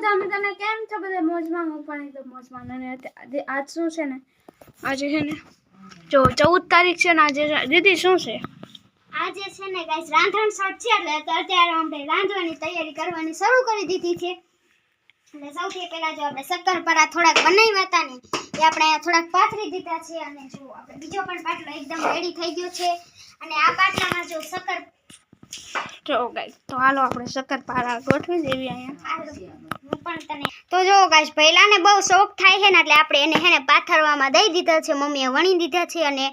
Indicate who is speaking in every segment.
Speaker 1: બધા મિત્રોને કેમ છો બધા મોજમાં? હું પણ એકદમ મોજમાં. અને આજે આજ શું છે ને? આજે છે ને જો ચૌદ તારીખ છે ને આજે દીદી શું છે?
Speaker 2: આજે છે ને ગાઈસ રાંધણ શોટ છે એટલે અત્યારે આપણે રાંધવાની તૈયારી કરવાની શરૂ કરી દીધી છે. એટલે સૌથી પહેલા જો આપણે શક્કરપારા થોડાક બનાવ્યા હતા ને એ આપણે થોડાક પાથરી દીધા છે અને જો આપણે બીજો પણ પાટલો એકદમ રેડી થઈ ગયો છે. અને આ પાટલામાં જો શક્કર
Speaker 1: જો ગાઈસ તો હાલો આપણે શક્કરપારા ગોઠવી દેવી અહીંયા.
Speaker 2: તો જો ગાઈસ, પહેલાને બહુ શોખ થાય છે ને એટલે આપણે એને હેને પાથરવામાં દઈ દીધા છે, મમ્મીએ વણી દીધા છે અને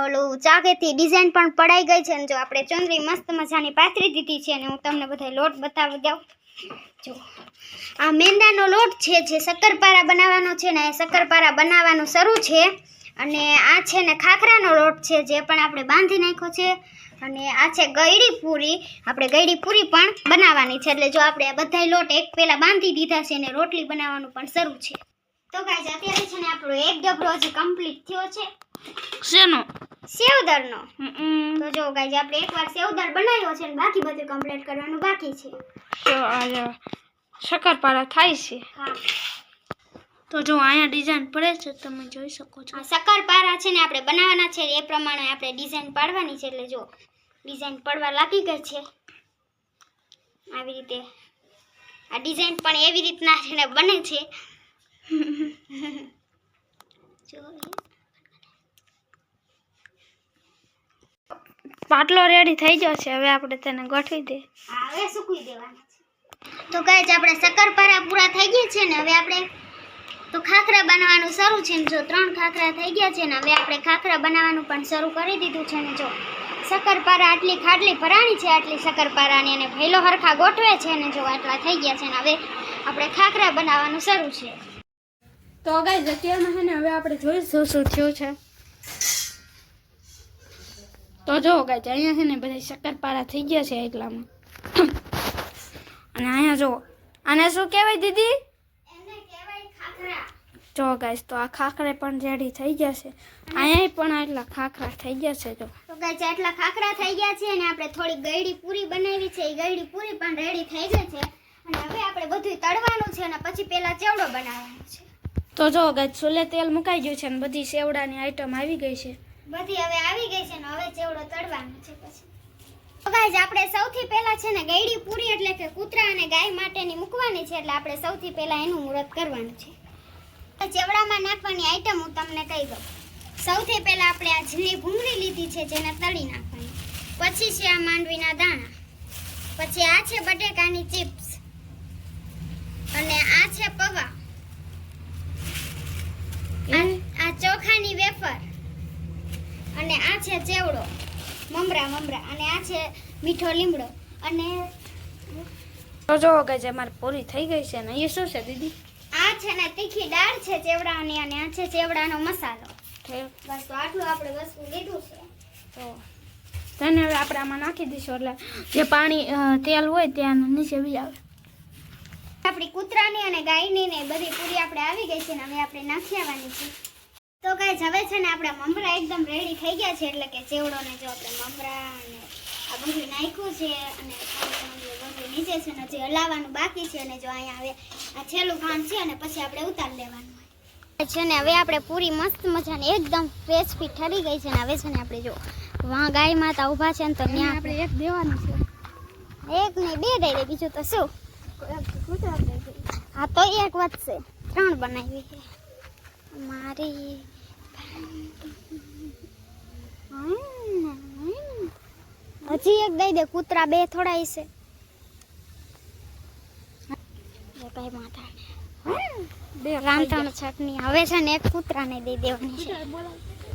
Speaker 2: ઓલું ચાકેથી ડિઝાઇન પણ પડાઈ ગઈ છે અને જો આપણે ચોંદરી મસ્ત મજાની પાથરી દીધી છે અને હું તમને બધા લોટ બતાવી દઉં. જો, આ મેંદાનો લોટ છે જે શક્કરપારા બનાવવાનો છે ને એ શક્કરપારા બનાવવાનું શરૂ છે. અને આ છે ને ખાખરાનો લોટ છે જે પણ આપણે બાંધી નાખ્યો છે. અને આ છે ગયડી પૂરી. આપણે ગયડી પૂરી પણ બનાવવાની છે એટલે જો આપણે આ બધા લોટ એક પહેલાં બાંધી દીધા છે અને રોટલી બનાવવાનું પણ શરૂ છે. તો ગાઈસ અત્યારે છે ને આપણો એક ડબરો હજી કમ્પ્લીટ થયો છે.
Speaker 1: શેનો? સેવદળનો
Speaker 2: તો જો ગાઈસ આપણે એકવાર સેવદળ બનાવ્યો છે અને બાકી બધું કમ્પ્લીટ કરવાનું બાકી છે.
Speaker 1: તો શક્કરપારા થાય છે.
Speaker 2: હા.
Speaker 1: તો જો અહીંયા ડિઝાઇન પડે છે તમે જોઈ શકો છો.
Speaker 2: આ શક્કરપારા છે ને આપણે બનાવવાના છે એ પ્રમાણે આપણે ડિઝાઇન પાડવાની છે એટલે જો ડિઝાઇન પડવા લાગી ગઈ છે. આવી રીતે આ ડિઝાઇન પણ એવી રીતના છે ને બને છે. જો
Speaker 1: પાટલો રેડી થઈ ગયો છે હવે આપણે તેને ગોઠવી દે
Speaker 2: હવે સૂકવી દેવાના છે. તો કહે છે આપણે શક્કરપારા પૂરા થઈ ગયા છે ને હવે આપણે તો ખાખરા બનાવવાનું શરૂ છે ને જો ત્રણ ખાખરા થઈ ગયા છે ને હવે આપણે ખાખરા બનાવવાનું પણ શરૂ કરી દીધું છે ને જો. શક્કરપારા આટલી ખાટલી ભરાણી છે, આટલી શક્કરપારાની અને ભૈલો હરખા ગોઠવે છે ને જો આટલા થઈ ગયા છે ને હવે આપણે ખાખરા બનાવવાનું શરૂ છે.
Speaker 1: તો ગાઈઝ અત્યારમાં છે ને હવે આપણે જોઈશું શું થયું છે. તો જો ગાઈઝ અહીંયા છે ને બધા શક્કરપારા થઈ ગયા છે એટલામાં. અને અહીંયા જો, આને શું કહેવાય દીદી? જો ગાઈસ તો આ ખાખરે પણ રેડી થઈ ગયા છે અહીંયા પણ આટલા ખાખરા થઈ ગયા છે જો
Speaker 2: તો. ગાઈસ આટલા ખાખરા થઈ ગયા છે અને આપણે થોડી ગયડી પૂરી બનાવી છે. એ ગયડી પૂરી પણ રેડી થઈ ગઈ છે. અને હવે આપણે બધું તળવાનું છે અને પછી પેલા ચેવડો બનાવવાનો છે.
Speaker 1: તો જો ગાઈસ ચૂલે તેલ મુકાઈ ગયું છે અને બધી સેવડાની આઈટમ આવી ગઈ છે.
Speaker 2: બધી હવે આવી ગઈ છે ને હવે ચેવડો તળવાનો છે પછી. તો ગાઈસ આપણે સૌથી પહેલા છે ને ગયડી પૂરી એટલે કે કૂતરા અને ગાય માટેની મૂકવાની છે એટલે આપણે સૌથી પહેલા એનું મુહૂર્ત કરવાનું છે. ચેવડામાં નાખવાની આઈટમ હું તમને કહી દઉં. સૌથી પહેલાં આપણે આ ઝીણી ભૂંગળી લીધી છે જેને તળી નાખવાની. પછી છે આ માંડવીના દાણા. પછી આ છે બટેકાની ચિપ્સ. અને આ છે પૌવા. આ ચોખાની વેફર. અને આ છે ચેવડો. મમરા મમરા. અને આ છે મીઠો લીમડો. અને
Speaker 1: તો જો ગાઈઝ અમારે પૂરી થઈ ગઈ છે ને. એ શું છે દીદી?
Speaker 2: આ છે ને તીખી દાળ છે ચેવડાની અને આ છે ચેવડાનો મસાલો. બસ તો આટલું આપણે વસ્તુ લીધું છે.
Speaker 1: તો તને હવે આપણે આમાં નાખી દઈશું એટલે જે પાણી તેલ હોય ત્યાં નીચે બી આવે.
Speaker 2: આપણી કૂતરાની અને ગાયની ને બધી પૂરી આપણે આવી ગઈ છે ને હવે આપણે નાખી આવવાની છે. તો કાંઈ હવે છે ને આપણા મમરા એકદમ રેડી થઈ ગયા છે એટલે કે ચેવડો ને જો આપણે મમરા અને આ બધું નાખ્યું છે અને બધું નીચે છે ને જે હલાવવાનું બાકી છે અને જો અહીંયા હવે આ છેલ્લું ખાંડ છે અને પછી આપણે ઉતાર લેવાનું હોય. છે ને હવે આપણે પૂરી મસ્ત મજાની એકદમ રેસીપી ઠરી ગઈ છે ને હવે છે ને આપણે જો વાં ગાય માતા ઊભા છે ને તો ત્યાં આપણે
Speaker 1: એક દેવાનું છે.
Speaker 2: એક નહીં બે દઈ દે બીજું તો શું? હા તો એક વધશે ત્રણ બનાવી છે. મારી હજી એક દઈ દે કૂતરા બે થોડા છે. માથા
Speaker 1: બે
Speaker 2: રાંધણ ચટણી. હવે છે ને એક કૂતરાને દઈ દેવાની છે.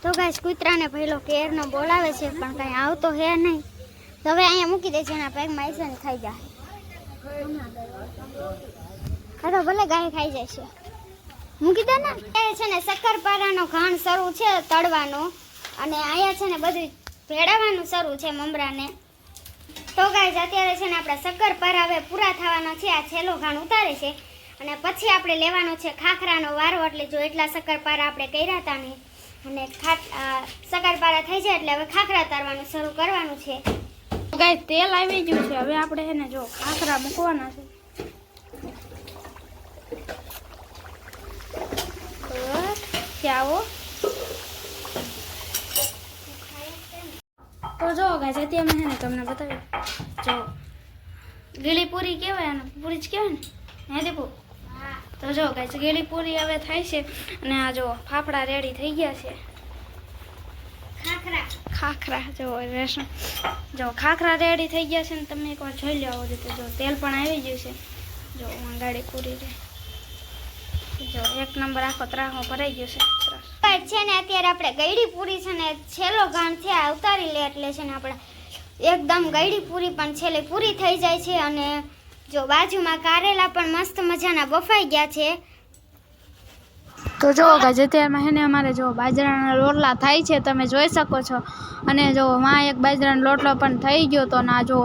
Speaker 2: તો ગાઈસ કૂતરાને પહેલો કેરનો બોલાવે છે પણ કઈ આવતો હે નહીં. તો હવે અહીંયા મૂકી દે છે એના પેગમાં છે ને ખાઈ જાય હા તો ભલે ગાય ખાઈ જાય છે. મૂકી દે ને. છે ને શક્કરપારાનો ઘાણ શરૂ છે તળવાનો. અને અહીંયા છે ને બધું ભેળવવાનું શરૂ છે મમરાને. તો ગાઈઝ અત્યારે છે ને આપણા શક્કરપારા હવે પૂરા થવાના છે. આ છેલ્લો ઘાણ ઉતારે છે. અને પછી આપણે લેવાનો છે ખાખરાનો વારો. એટલે જો એટલા શક્કરપારા આપણે કર્યા હતા ને, અને શક્કરપારા થઈ જાય એટલે હવે ખાખરા તારવાનું શરૂ કરવાનું છે.
Speaker 1: ગાય તેલ આવી ગયું છે. હવે આપણે છે ને જો ખાખરા મૂકવાના છે. આવો? તો જો ગાય જતી અમે છે ને તમને બતાવી જો ગીલી પૂરી કહેવાય અને પૂરી જ કહેવાય ને? હે દીપુ? તો જો ગાય ગીલી પૂરી હવે થાય છે અને આ જો ફાફડા રેડી થઈ ગયા છે.
Speaker 2: ખાખરા.
Speaker 1: ખાખરા જો રેશન જો ખાખરા રેડી થઈ ગયા છે ને તમે એકવાર જોઈ લો આવો રીતે. જો તેલ પણ આવી ગયું છે. જો ગાડી પૂરી રે જો એક નંબર આખો ત્રાહો ભરાઈ ગયો છે. ત્રાસ
Speaker 2: છે ને અત્યારે આપણે ગઈડી પૂરી છે ને છેલ્લો ગાંઠ છે આ ઉતારી લે એટલે છે ને આપણે એકદમ ગઈડી પૂરી પણ છેલ્લે પૂરી થઈ જાય છે અને જો બાજુમાં કારેલા પણ મસ્ત મજાના બફાઈ ગયા છે.
Speaker 1: તો જો કે અત્યારમાં હે ને અમારે જો બાજરાના રોટલા થાય છે તમે જોઈ શકો છો. અને જો માં એક બાજરાનો લોટલો પણ થઈ ગયો તો ના જો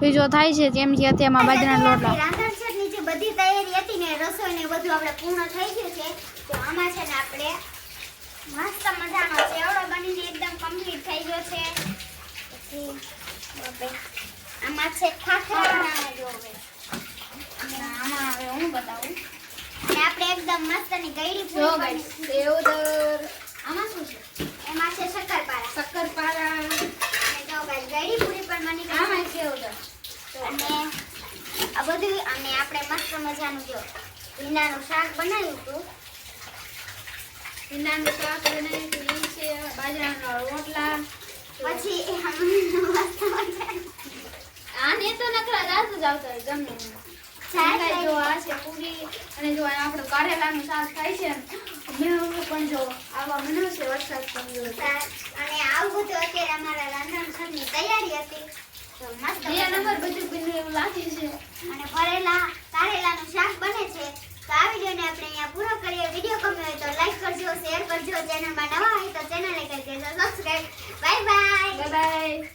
Speaker 1: બીજો થાય છે જેમ જે અત્યારમાં બાજરાના લોટલો.
Speaker 2: બધી તૈયારી હતી ને રસોઈ ને બધું આપણે પૂર્ણ થઈ ગયું છે. તો આમાં છે ને આપણે મસ્ત મજાનો ચેવડો બનીને એકદમ કમ્પ્લીટ થઈ ગયો છે. પછી બબે આમાં છે ખાખરા જો હવે. અને આમાં હવે હું બતાવું? અને આપણે એકદમ મસ્તની ગઈડી
Speaker 1: જો ગાઈસ દેવદર આમાં શું છે?
Speaker 2: એમાં છે શક્કરપારા.
Speaker 1: શક્કરપારા.
Speaker 2: અને જો ગાઈસ ગઈડી પૂરી પણ બની ગઈ.
Speaker 1: આમાં સેવદર
Speaker 2: અને આ બધું અને આપણે મસ્ત મજાનું જો ભીંડાનું શાક બનાવ્યું હતું.
Speaker 1: ભીંડાનું શાક બનાવ્યું હતું છે બાજરાના રોટલા.
Speaker 2: પછી
Speaker 1: આને તો નકરા દાંત જ આવતા.
Speaker 2: શાક
Speaker 1: અને જો આ છે પૂરી અને જો આપણું કારેલાનું શાક થાય છે મેં પણ જો આવા બનાવશે છે વરસાદ પડ્યો
Speaker 2: અને આવું બધું અત્યારે અમારા રાંધણ ઘરની તૈયારી હતી. તો મસ્ત
Speaker 1: બે નંબર બધું બન્યું એવું લાગે છે.
Speaker 2: અને ભરેલા કારેલાનું શાક બને છે. આ વિડીયોને આપણે અહીંયા પૂરો કરીએ. વીડિયો ગમ્યો હોય તો લાઈક કરજો શેર કરજો. ચેનલમાં નવા હોય તો ચેનલને કરી દેજો. Subscribe bye
Speaker 1: bye bye